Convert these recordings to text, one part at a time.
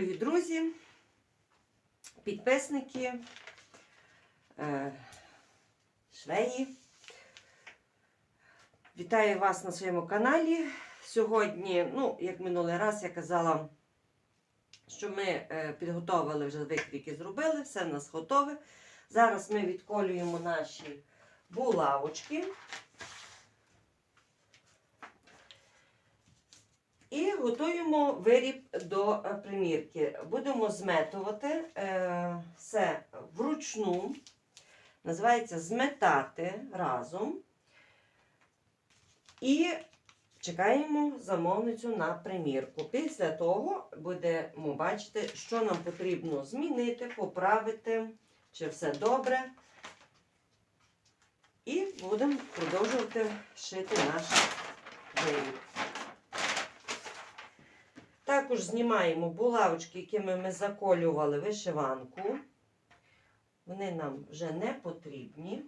дорогі друзі, підписники, е, швеї. Вітаю вас на своєму каналі. Сьогодні, ну, як минулий раз, я казала, що ми е, підготовили вже викрійки, зробили, все в нас готове. Зараз ми відколюємо наші булавочки. І готуємо виріб до е, примірки. Будемо зметувати е, все вручну. Називається зметати разом. І чекаємо замовницю на примірку. Після того будемо бачити, що нам потрібно змінити, поправити, чи все добре. І будемо продовжувати шити наш виріб. Також знімаємо булавочки, якими ми заколювали вишиванку. Вони нам вже не потрібні.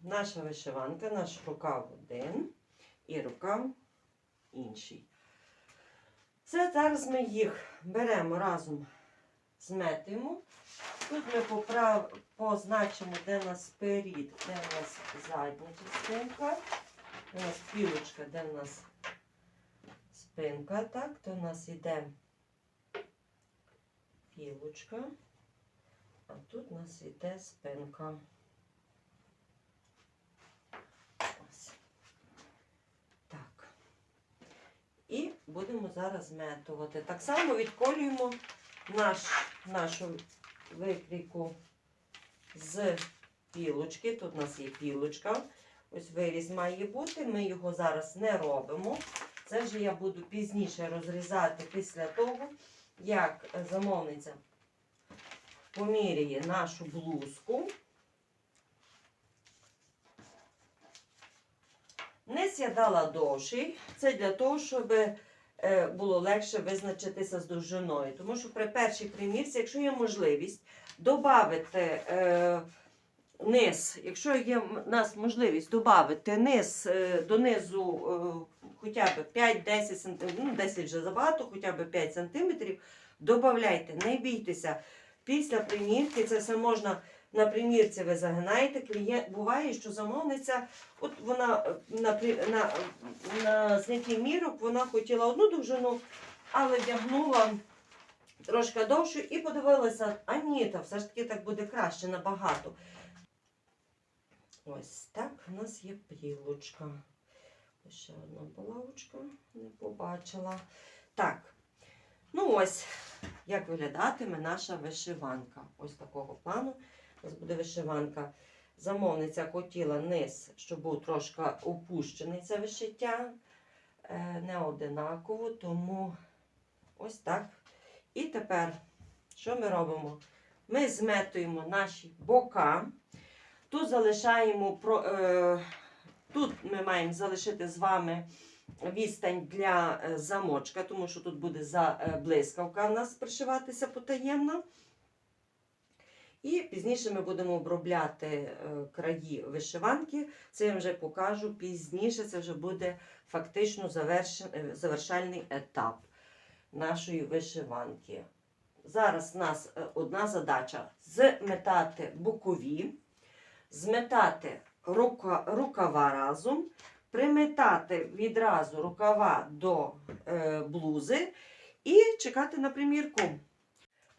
Наша вишиванка, наш рукав один і рукав інший. Це зараз ми їх беремо разом, зметимо. Тут ми поправ... позначимо, де у нас перід, де у нас задня частинка, де у нас пілочка, де у нас спинка, так, то у нас йде пілочка, а тут у нас йде спинка. Так. І будемо зараз зметувати. Так само відколюємо наш, нашу викрійку з пілочки. Тут у нас є пілочка. Ось виріз має бути. Ми його зараз не робимо. Це вже я буду пізніше розрізати після того, як замовниця поміряє нашу блузку. Низ я дала довший. Це для того, щоб е, було легше визначитися з довжиною. Тому що при першій примірці, якщо є можливість, додати е, низ, якщо є в нас можливість додати низ е, донизу е, хоча б 5-10 см, ну 10 вже забагато, хоча б 5 см, додавайте, не бійтеся. Після примірки це все можна на примірці ви загинаєте. Клієнт буває, що замовниця, от вона на, на, на знятті мірок вона хотіла одну довжину, але вдягнула трошки довшу і подивилася, а ні, та все ж таки так буде краще набагато. Ось так у нас є плілочка. Ось Ще одна булавочка, не побачила. Так, ну ось, як виглядатиме наша вишиванка. Ось такого плану. У нас буде вишиванка. Замовниця хотіла низ, щоб був трошки опущений це вишиття. Е, Не одинаково, тому ось так. І тепер, що ми робимо? Ми зметуємо наші бока. Тут залишаємо е, тут ми маємо залишити з вами відстань для е, замочка, тому що тут буде е, блискавка у нас пришиватися потаємно. І пізніше ми будемо обробляти краї вишиванки. Це я вже покажу пізніше. Це вже буде фактично завершальний етап нашої вишиванки. Зараз у нас е, одна задача зметати бокові, зметати рука, рукава разом, приметати відразу рукава до е, блузи і чекати на примірку.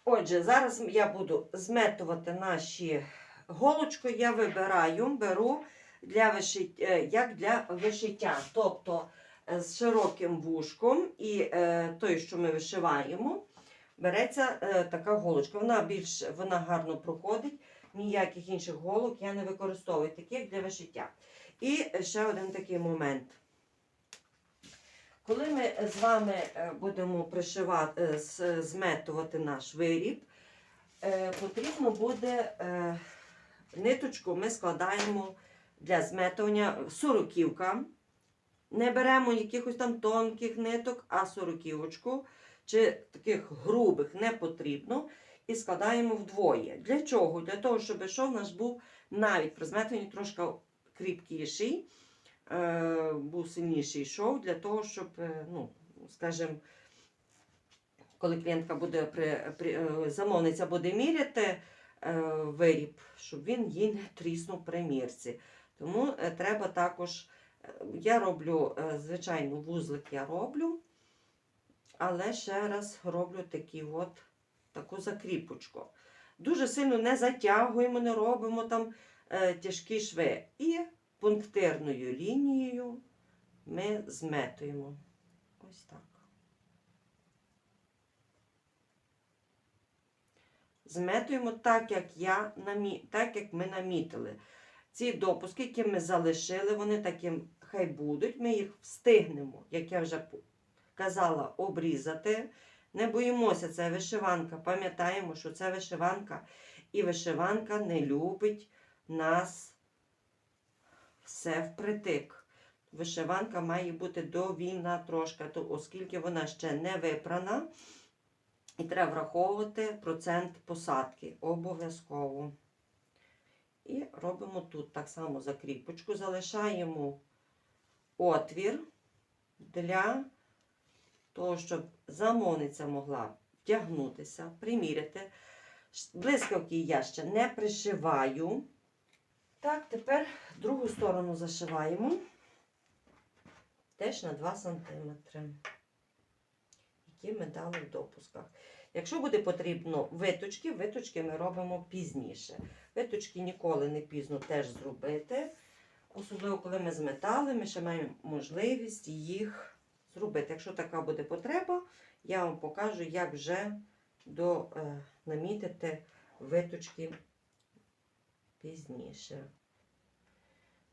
Отже, зараз я буду зметувати наші голочку. Я вибираю, беру для вишиття, як для вишиття. Тобто е, з широким вушком і е, той, що ми вишиваємо, береться е, така голочка. Вона більш вона гарно проходить. Ніяких інших голок я не використовую, таких для вишиття. І ще один такий момент. Коли ми з вами е, будемо пришивати, е, зметувати наш виріб, е, потрібно буде е, ниточку ми складаємо для зметування сороківка. Не беремо якихось там тонких ниток, а сороківочку чи таких грубих не потрібно. І складаємо вдвоє. Для чого? Для того, щоб шов наш був навіть при зметанні трошки кріпкіший. е, був сильніший шов для того, щоб, е, ну, скажімо, коли клієнтка буде при, при е, замовниця буде міряти виріб, щоб він їй не тріснув при мірці. Тому треба також, я роблю, е, звичайно, вузлик я роблю, але ще раз роблю такі от, таку закріпочку. Дуже сильно не затягуємо, не робимо там е, тяжкі шви. І пунктирною лінією ми зметуємо. Ось так. Зметуємо так, як, я так, як ми намітили. Ці допуски, які ми залишили, вони таким хай будуть. Ми їх встигнемо, як я вже казала, обрізати. Не боїмося, це вишиванка. Пам'ятаємо, що це вишиванка. І вишиванка не любить нас все впритик. Вишиванка має бути довільна трошки, оскільки вона ще не випрана. І треба враховувати процент посадки обов'язково. І робимо тут так само закріпочку, залишаємо отвір для того, щоб замовниця могла вдягнутися, приміряти. Блискавки я ще не пришиваю. Так, тепер другу сторону зашиваємо теж на 2 см, які ми в допусках. Якщо буде потрібно виточки, виточки ми робимо пізніше. Виточки ніколи не пізно теж зробити. Особливо, коли ми зметали, ми ще маємо можливість їх зробити. Якщо така буде потреба, я вам покажу, як вже до, е, намітити виточки пізніше.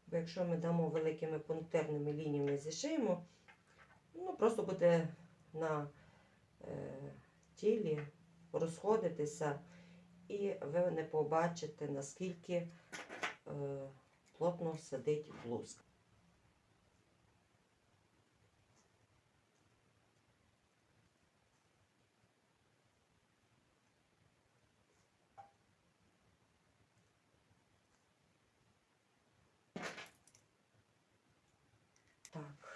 Бо якщо ми дамо великими пунктирними лініями зішиємо, ну просто буде на тілі розходитися, і ви не побачите, наскільки е, плотно сидить блузка. Так.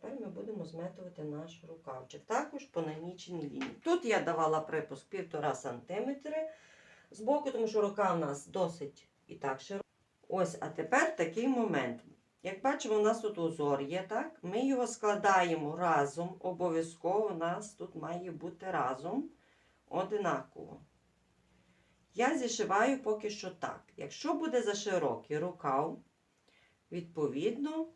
Тепер ми будемо зметувати наш рукавчик. Також по наміченій лінії. Тут я давала припуск 1,5 см з боку, тому що рука у нас досить і так широка. Ось, а тепер такий момент. Як бачимо, у нас тут узор є, так? Ми його складаємо разом. Обов'язково у нас тут має бути разом одинаково. Я зішиваю поки що так. Якщо буде за широкий рукав, відповідно,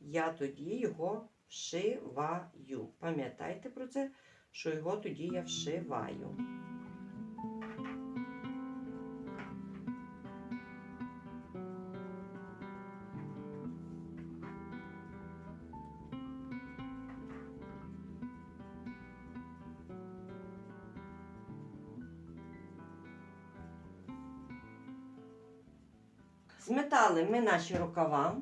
я тоді його вшиваю. Пам'ятайте про це, що його тоді я вшиваю. Зметали ми наші рукава.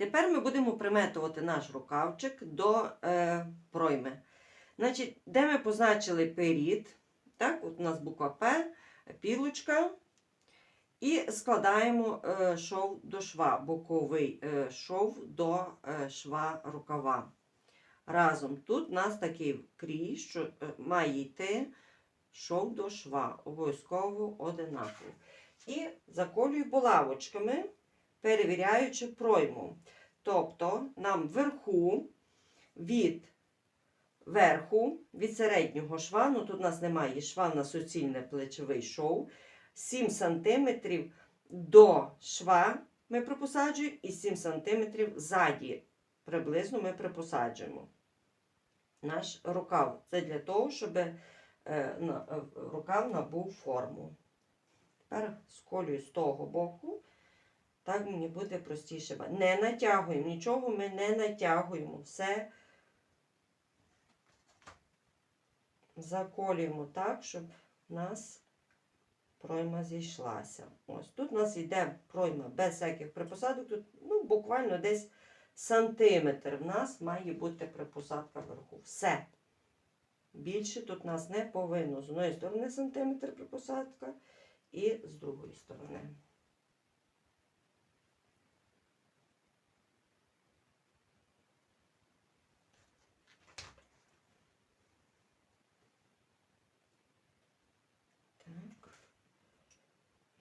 Тепер ми будемо приметувати наш рукавчик до е, пройми. Значить, де ми позначили перід, так, от у нас буква П, пілочка. І складаємо е, шов до шва, боковий е, шов до е, шва рукава. Разом тут у нас такий крій, що е, має йти шов до шва, обов'язково одинаково. І заколюю булавочками, перевіряючи пройму. Тобто нам вверху від верху, від середнього шва, ну тут у нас немає шва, у нас суцільний плечовий шов, 7 см до шва ми припосаджуємо і 7 см ззаді приблизно ми припосаджуємо. Наш рукав. Це для того, щоб е, на- е, рукав набув форму. Тепер сколюю з того боку. Так мені буде простіше. Не натягуємо, нічого ми не натягуємо. Все заколюємо так, щоб у нас пройма зійшлася. Ось тут у нас йде пройма без всяких припосадок. Тут ну, буквально десь сантиметр в нас має бути припосадка вверху. Все. Більше тут нас не повинно. З одної сторони сантиметр припосадка і з другої сторони.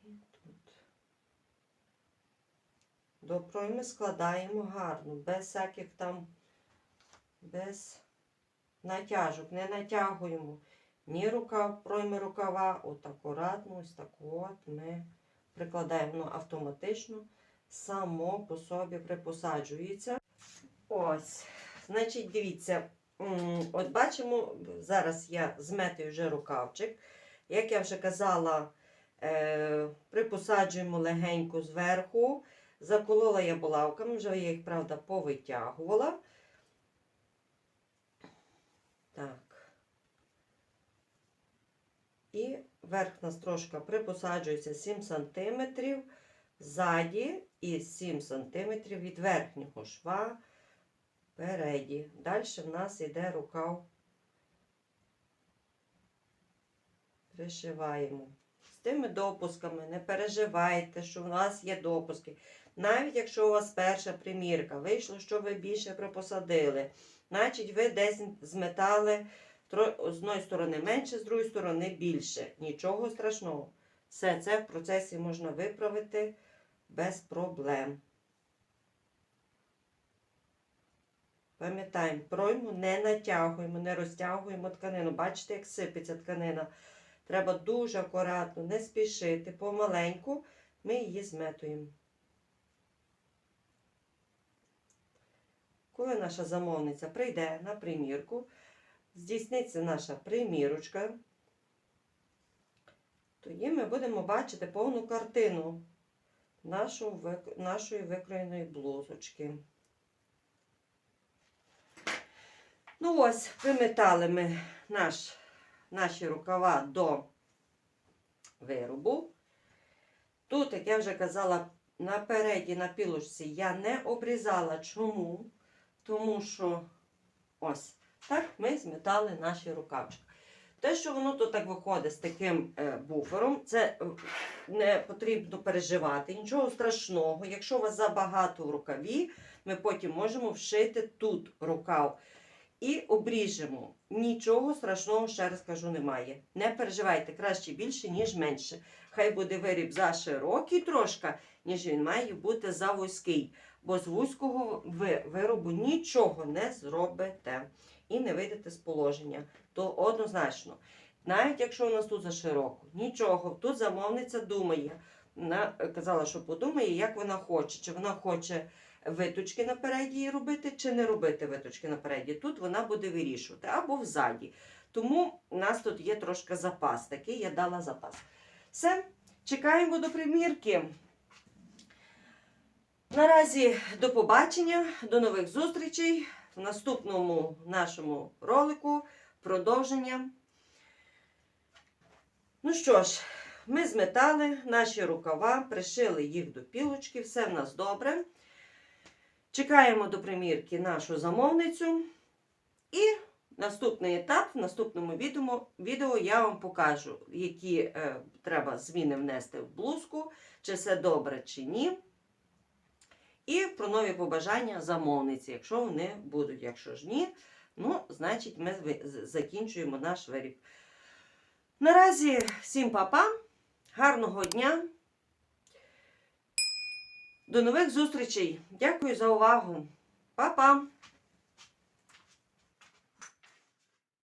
От. До пройми складаємо гарно, без всяких там, без натяжок. Не натягуємо ні рукав, пройми рукава. От акуратно, ось так от ми прикладаємо ну, автоматично, само по собі припосаджується. Ось. Значить, дивіться, от бачимо, зараз я зметую вже рукавчик. Як я вже казала, припосаджуємо легенько зверху. Заколола я булавками, вже я їх, правда, повитягувала. Так. І верх у нас трошки припосаджується 7 см ззаді і 7 см від верхнього шва переді. Далі в нас йде рукав. Пришиваємо. Тими допусками не переживайте, що у нас є допуски. Навіть якщо у вас перша примірка, вийшло, що ви більше припосадили, значить ви десь зметали з одної сторони менше, з другої сторони більше. Нічого страшного. Все це в процесі можна виправити без проблем. Пам'ятаємо, пройму не натягуємо, не розтягуємо тканину. Бачите, як сипеться тканина. Треба дуже акуратно, не спішити, помаленьку ми її зметуємо. Коли наша замовниця прийде на примірку, здійсниться наша примірочка, тоді ми будемо бачити повну картину нашої викроєної блузочки. Ну ось, приметали ми наш, наші рукава до виробу. Тут, як я вже казала, напереді на пілочці я не обрізала. Чому? Тому що ось так ми зметали наші рукавчики. Те, що воно тут так виходить з таким е, буфером, це е, не потрібно переживати, нічого страшного. Якщо у вас забагато в рукаві, ми потім можемо вшити тут рукав і обріжемо. Нічого страшного, ще раз кажу, немає. Не переживайте, краще більше, ніж менше. Хай буде виріб за широкий трошки, ніж він має бути за вузький. Бо з вузького ви виробу нічого не зробите і не вийдете з положення. То однозначно. Навіть якщо у нас тут за широко, нічого, тут замовниця думає. Вона е, казала, що подумає, як вона хоче. Чи вона хоче виточки напереді її робити, чи не робити виточки напереді. Тут вона буде вирішувати або взаді. Тому у нас тут є трошки запас. Такий я дала запас. Все, чекаємо до примірки. Наразі до побачення, до нових зустрічей в наступному нашому ролику. Продовження. Ну що ж, ми зметали наші рукава, пришили їх до пілочки, все в нас добре. Чекаємо до примірки нашу замовницю. І наступний етап, в наступному відео, я вам покажу, які е, треба зміни внести в блузку, чи все добре, чи ні. І про нові побажання замовниці, якщо вони будуть. Якщо ж ні, ну, значить, ми закінчуємо наш виріб. Наразі всім папа, гарного дня. До нових зустрічей. Дякую за увагу. Па-па!